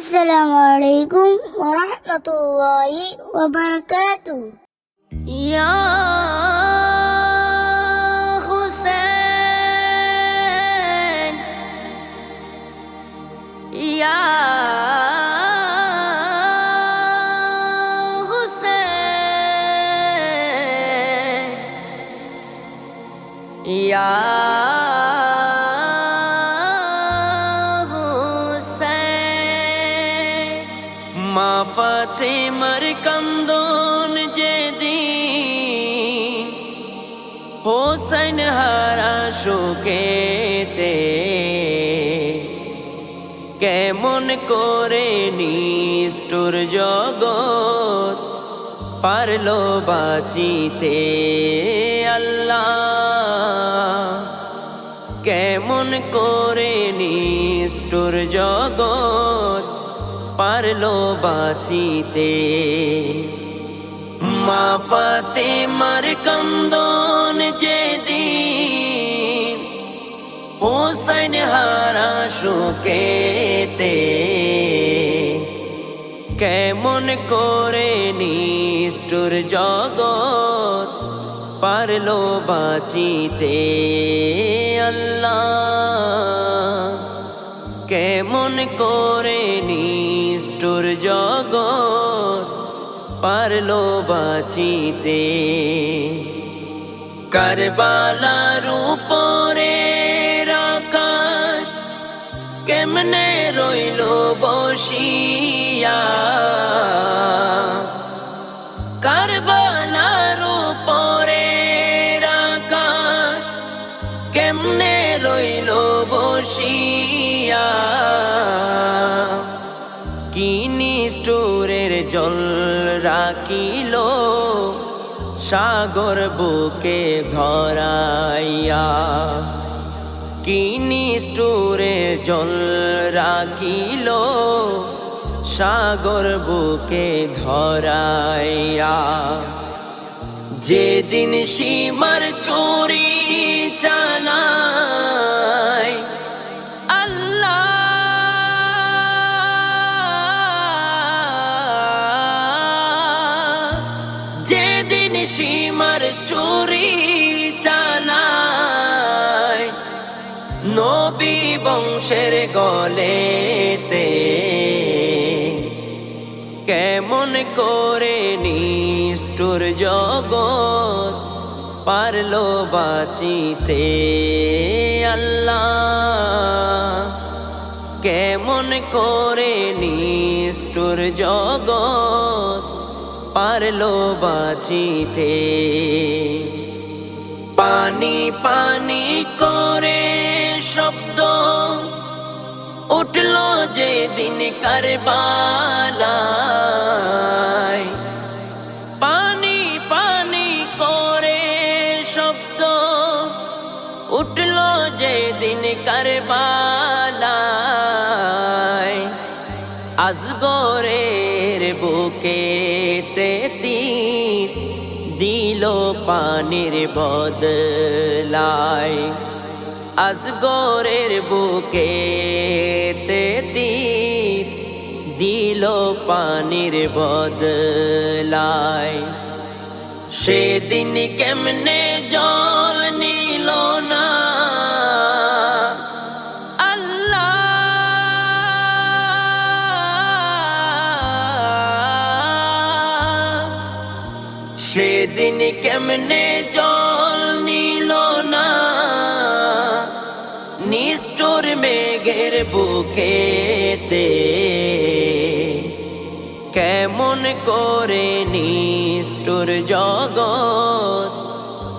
السلام علیکم ورحمۃ اللہ وبرکاتہ۔ یا حسین یا ফাতেমার কান্দন যেদিন হোসেন হারা শোকেতে কেমন করে নিষ্ঠুর জগৎ পারল বাঁচিতে আল্লাহ। কেমন করে নিষ্ঠুর জগৎ পারল বাঁচিতে। মা ফাতে মার কন্দন যেদিন হোসেন হারা শোকেতে। কেমন করে নিষ্ঠুর জগৎ পারল বাঁচিতে। আল্লাহ, কেমন করে নিষ্ঠুর জগৎ পারল বাঁচিতে। কারবালার উপরে আকাশ কেমনে রইল বসিয়া? কারবালার উপরে আকাশ কেমনে রইল বসিয়া? রাখিল সাগর বুকে ধরাইয়া। কি নিষ্ঠুরে জল রাখিল সাগর বুকে ধরাইয়া। যেদিন সীমার চোরি নবী বংশের গলেতে কেমন করে নিষ্ঠুর জগৎ পারল বাঁচিতে আল্লাহ। কেমন করে নিষ্ঠুর জগৎ পারল বাঁচিতে। পানি পানি করে যে দিন কারবালায়। পানি পানি করে শব্দ উঠল যে দিন কারবালায়। আজগরের বুকে তীর দিল পানির বদলায়। আজগরের বুকে দিল পানির বদলায়। সেদিন কেমনে জল নিল না। আল্লাহ! সেদিন কেমনে জল নিল না। নিষ্ঠুর মেঘের বুকেতে কেমন করে নিষ্ঠুর জগৎ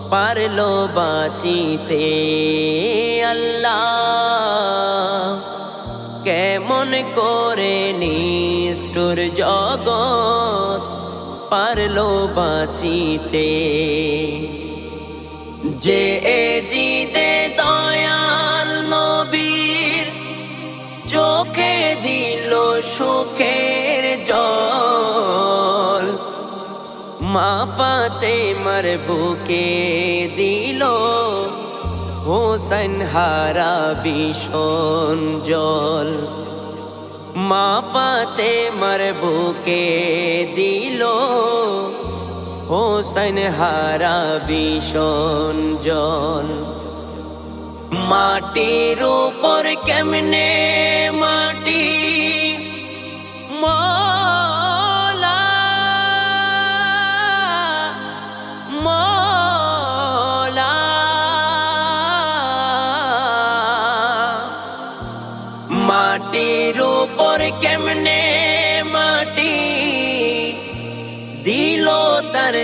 পারল বাঁচিতে আল্লাহ? কেমন করে নিষ্ঠুর জগৎ পারল বাঁচিতে? যে এ মা ফাতে মার বুকে দিল হোসেন হারা ভীষণ জল। মা ফাতে মার বুকে দিল হোসেন হারা ভীষণ জল। মাটির উপর কেমনে মাটি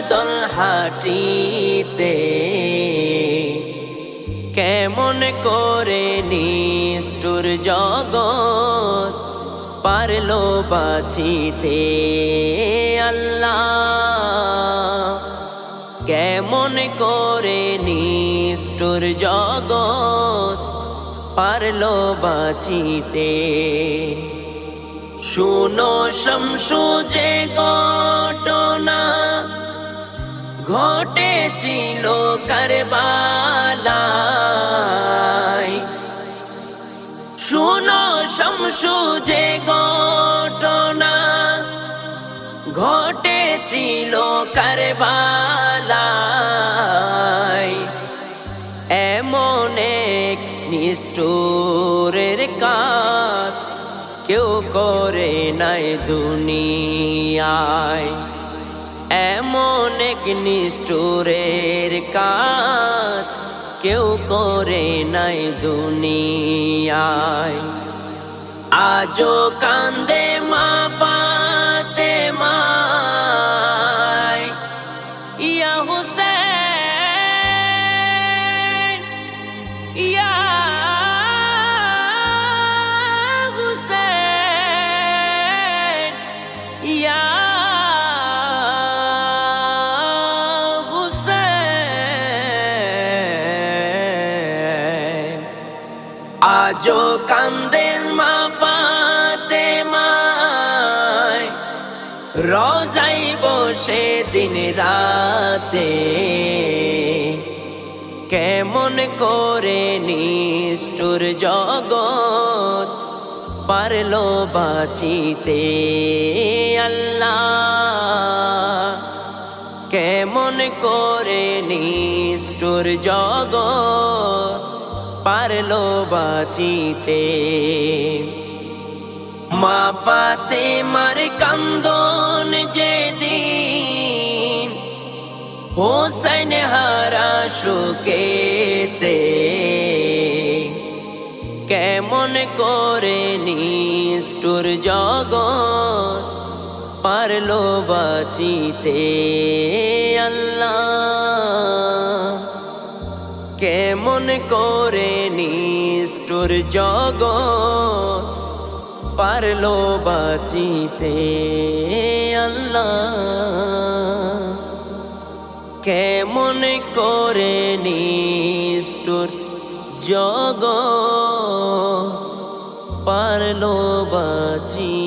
দল হাটিতে কেমন করে নিষ্ঠুর জগৎ পারল বাঁচিতে? আল্লাহ, কেমন করে নিষ্ঠুর জগৎ পারল বাঁচিতে? শুনো শমশু যে ঘটনা ঘটেছিল কারবালায়। শুনো শমশু যে ঘটনা ঘটেছিল কারবালায়, এমন এক নিষ্ঠুরের কাজ কেউ করে নাই দুনিয়ায়। এমন নিষ্ঠুরের কাজ কেউ করে নাই দুনিয়ায়। আজও কান্দে মা আজও কান্দেন মা পাতে মায়। রজাই বসে দিন রাতে। কেমন করে নিষ্ঠুর জগৎ পারল বাঁচিতে আল্লাহ। কেমন করে নিষ্ঠুর জগৎ পারল বাঁচিতে। মা ফাতে মার কান্দন যেদিন হোসেন হারা সুকেতে কেমন করে নিষ্ঠুর জগৎ পারল বাঁচিতে। আল্লাহ কেমন করে নিষ্ঠুর জগৎ পারল বাঁচিতে আল্লাহ? কেমন করে নিষ্ঠুর জগ পারল বাঁচিতে